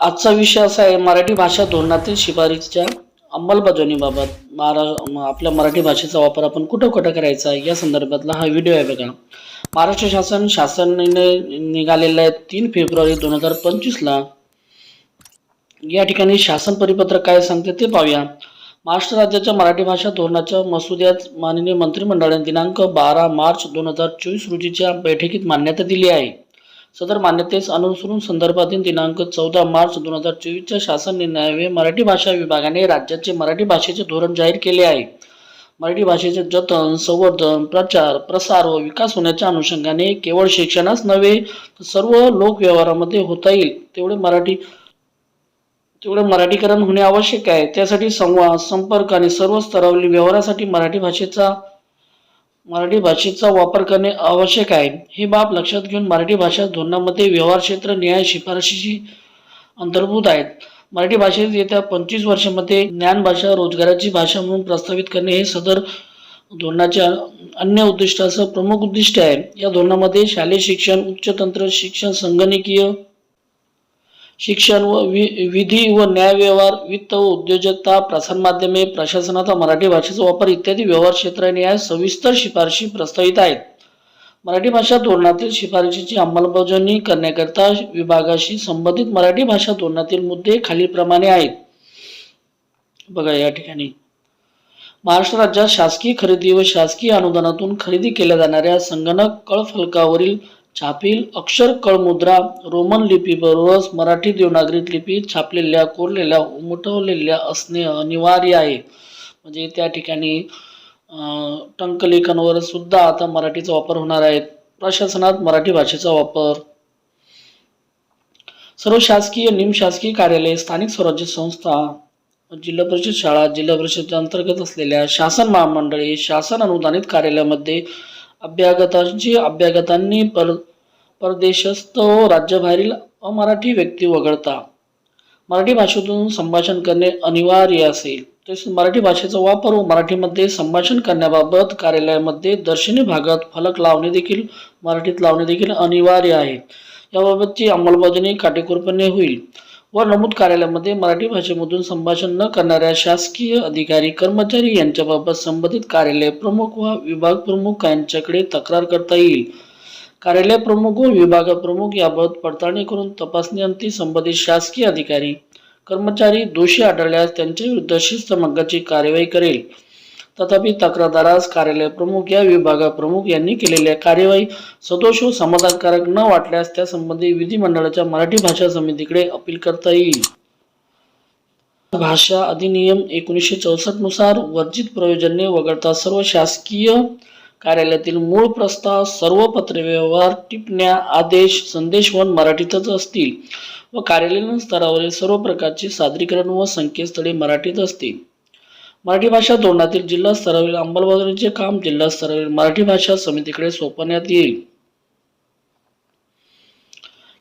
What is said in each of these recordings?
आजचा विषय असा आहे मराठी भाषा धोरणातील शिफारसीच्या अंमलबजावणीबाबत. महारा आपल्या मराठी भाषेचा वापर आपण कुठं कुठं करायचा या संदर्भातला हा व्हिडिओ आहे बघा. महाराष्ट्र शासन शासनाने निघालेला आहे तीन फेब्रुवारी दोन हजार पंचवीसला या ठिकाणी शासन परिपत्रक काय सांगते ते पाहूया. महाराष्ट्र राज्याच्या मराठी भाषा धोरणाच्या मसुद्यात माननीय मंत्रिमंडळाने दिनांक बारा मार्च दोन हजार चोवीस रोजीच्या बैठकीत मान्यता दिली आहे. सदर मान्यतेस अनुसरून संदर्भातील दिनांक चौदा मार्च दोन हजार चोवीसच्या शासन निर्णयावे मराठी भाषा विभागाने राज्याचे मराठी भाषेचे धोरण जाहीर केले आहे. मराठी भाषेचे जतन संवर्धन प्रचार प्रसार व विकास होण्याच्या अनुषंगाने केवळ शिक्षणाच नव्हे तर सर्व लोकव्यवहारामध्ये होता येईल. तेवढे मराठी तेवढे मराठीकरण होणे आवश्यक आहे. त्यासाठी संवाद संपर्क आणि सर्व स्तरावरील व्यवहारासाठी मराठी भाषेचा मराठी भाषेचा वापर करणे आवश्यक आहे. ही बाब लक्षात घेऊन मराठी भाषा धोरणामध्ये व्यवहार क्षेत्र न्याय शिफारशीची अंतर्भूत आहेत. मराठी भाषेत येत्या पंचवीस वर्षामध्ये ज्ञानभाषा रोजगाराची भाषा म्हणून प्रस्तावित करणे हे सदर धोरणाच्या अन्य उद्दिष्टासह प्रमुख उद्दिष्ट आहे. या धोरणामध्ये शालेय शिक्षण उच्च तंत्र शिक्षण संगणकीय शिक्षण व वि विधी व न्याय व्यवहार वित्त व उद्योजकता प्रसारमाध्यमे प्रशासनाचा मराठी भाषेचा वापर इत्यादी व्यवहार क्षेत्राने या सविस्तर शिफारशी प्रस्तावित आहेत. मराठी भाषा धोरणातील शिफारशीची अंमलबजावणी करण्याकरता विभागाशी संबंधित मराठी भाषा धोरणातील मुद्दे खालीलप्रमाणे आहेत. बघा या ठिकाणी. महाराष्ट्र राज्यात शासकीय खरेदी व शासकीय अनुदानातून खरेदी केल्या जाणाऱ्या संगणक कळफलकावरील छापील अक्षर कळमुद्रा रोमन लिपीबरोबरच मराठी देवनागरी लिपी छापलेल्या कोरलेल्या उमटवलेल्या असणे अनिवार्य आहे. म्हणजे त्या ठिकाणी टंकलेखनवर सुद्धा आता मराठीचा वापर होणार आहे. प्रशासनात मराठी भाषेचा वापर. सर्व शासकीय निमशासकीय कार्यालय स्थानिक स्वराज्य संस्था जिल्हा परिषद शाळा जिल्हा परिषदेच्या अंतर्गत असलेल्या शासन महामंडळे शासन अनुदानित कार्यालयामध्ये अभ्यागतांची अभ्यागतांनी पर परदेशस्थ व राज्याबाहेरील अमराठी व्यक्ती वगळता. मराठी भाषेतून संभाषण करणे अनिवार्य असेल. तसेच मराठी भाषेचा वापर व मराठीमध्ये संभाषण करण्याबाबत कार्यालयामध्ये दर्शनी भागात फलक लावणे देखील मराठीत लावणे देखील अनिवार्य आहे. याबाबतची अंमलबजावणी काटेकोरपणे होईल. व नमूद कार्यालयामध्ये मराठी भाषेमधून संभाषण न करणाऱ्या शासकीय अधिकारी कर्मचारी यांच्याबाबत संबंधित कार्यालय प्रमुख व विभाग प्रमुख यांच्याकडे तक्रार करता येईल. कार्यालय प्रमुख व विभाग प्रमुख याबाबत पडताळणी करून तपासणीअंती संबंधित शासकीय अधिकारी कर्मचारी दोषी आढळल्यास त्यांच्या विरुद्ध शिस्तभंगाची कार्यवाही करेल. तथापि तक्रारदारास कार्यालय प्रमुख या विभाग प्रमुख यांनी केलेल्या कार्यवाही सदोष व समाधानकारक न वाटल्यास त्यासंबंधी विधिमंडळाच्या मराठी भाषा समितीकडे अपील करता येईल. भाषा अधिनियम एकोणीसशे चौसष्टनुसार वर्जित प्रयोजने वगळता सर्व शासकीय कार्यालयातील मूळ प्रस्ताव सर्व पत्रव्यवहार टिपण्या आदेश संदेशवन मराठीतच असतील व कार्यालयीन स्तरावरील सर्व प्रकारचे सादरीकरण व संकेतस्थळे मराठीत असतील. मराठी भाषा धोरणातील जिल्हा स्तरावरील अंमलबजावणीचे काम जिल्हा स्तरावरील मराठी भाषा समितीकडे सोपवण्यात येईल.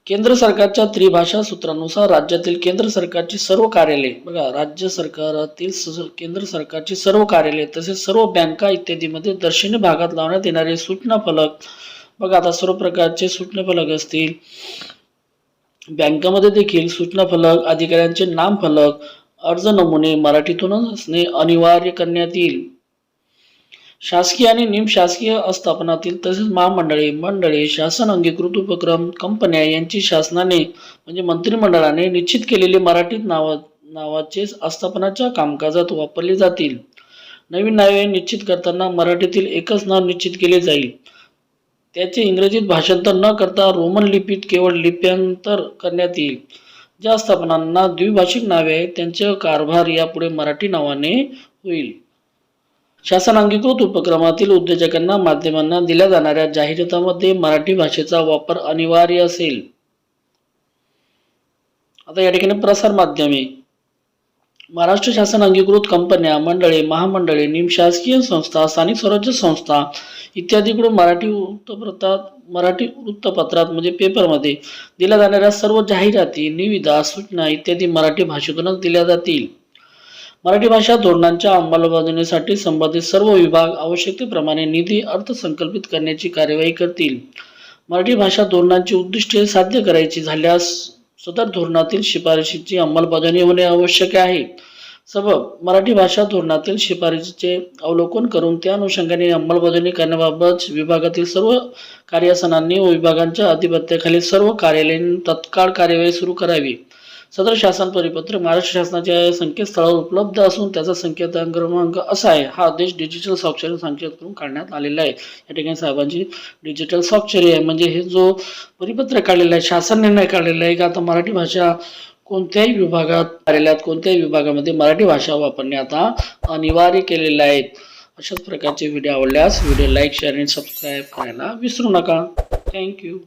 केंद्र सरकारच्या त्रिभाषा सूत्रानुसार राज्यातील केंद्र सरकारची सर्व कार्यालये बघा राज्य सरकारातील स- केंद्र सरकारची सर्व कार्यालये तसेच सर्व बँका इत्यादीमध्ये दर्शनी भागात लावण्यात येणारे सूचना फलक बघा आता सर्व प्रकारचे सूचना फलक असतील. बँकामध्ये देखील सूचना फलक अधिकाऱ्यांचे नाम फलक अर्ज नमुने मराठीतूनच असणे अनिवार्य करण्यात येईल. शासकीय आणि निमशासकीय आस्थापनातील तसेच महामंडळे मंडळे शासन अंगीकृत उपक्रम कंपन्या यांची शासनाने म्हणजे मंत्रिमंडळाने निश्चित केलेले मराठीत नावा नावाचे आस्थापनाच्या कामकाजात वापरले जातील. नवीन नावे निश्चित करताना मराठीतील एकच नाव निश्चित केले जाईल. त्याचे इंग्रजीत भाषांतर न करता रोमन लिपीत केवळ लिप्यांतर करण्यात येईल. ज्या स्थापनांना द्विभाषिक नावे आहेत त्यांचे कारभार यापुढे मराठी नावाने होईल. शासन अंगीकृत उपक्रमातील उद्योजकांना माध्यमांना दिल्या जाणाऱ्या जाहिरातामध्ये मराठी भाषेचा वापर अनिवार्य असेल. आता या ठिकाणी प्रसार माध्यमे. महाराष्ट्र शासन अंगीकृत कंपन्या मंडळे महामंडळे निमशासकीय संस्था स्थानिक स्वराज्य संस्था इत्यादीकडून मराठी वृत्तपत्रात मराठी वृत्तपत्रात म्हणजे पेपरमध्ये दिल्या जाणाऱ्या सर्व जाहिराती निविदा सूचना इत्यादी मराठी भाषेतूनच दिल्या जातील. मराठी भाषा धोरणांच्या अंमलबजावणीसाठी संबंधित सर्व विभाग आवश्यकतेप्रमाणे निधी अर्थसंकल्पित करण्याची कार्यवाही करतील. मराठी भाषा धोरणांची उद्दिष्टे साध्य करायची झाल्यास सदर धोरणातील शिफारशीची अंमलबजावणी होणे आवश्यक आहे. सबब मराठी भाषा धोरणातील शिफारशीचे अवलोकन करून त्या अनुषंगाने अंमलबजावणी करण्याबाबत विभागातील सर्व कार्यासनांनी व विभागांच्या अधिपत्याखाली सर्व कार्यालयीन तत्काळ कार्यवाही सुरू करावी. सदर शासन परिपत्र महाराष्ट्र शासनाच्या संकेतस्थळावर उपलब्ध असून त्याचा संकेतांक क्रमांक असा आहे. हा आदेश डिजिटल स्वाक्षरी संकेत करून काढण्यात आलेला आहे. या ठिकाणी साहेबांची डिजिटल स्वाक्षरी आहे. म्हणजे हे जो परिपत्र काढलेला आहे शासन निर्णय काढलेला आहे की आता मराठी भाषा कोणत्याही विभागात कार्यालयात कोणत्याही विभागामध्ये मराठी भाषा वापरणे आता अनिवार्य केलेलं आहे. अशाच प्रकारचे व्हिडिओ आवडल्यास व्हिडिओ लाईक शेअर आणि सबस्क्राईब करायला विसरू नका. थँक्यू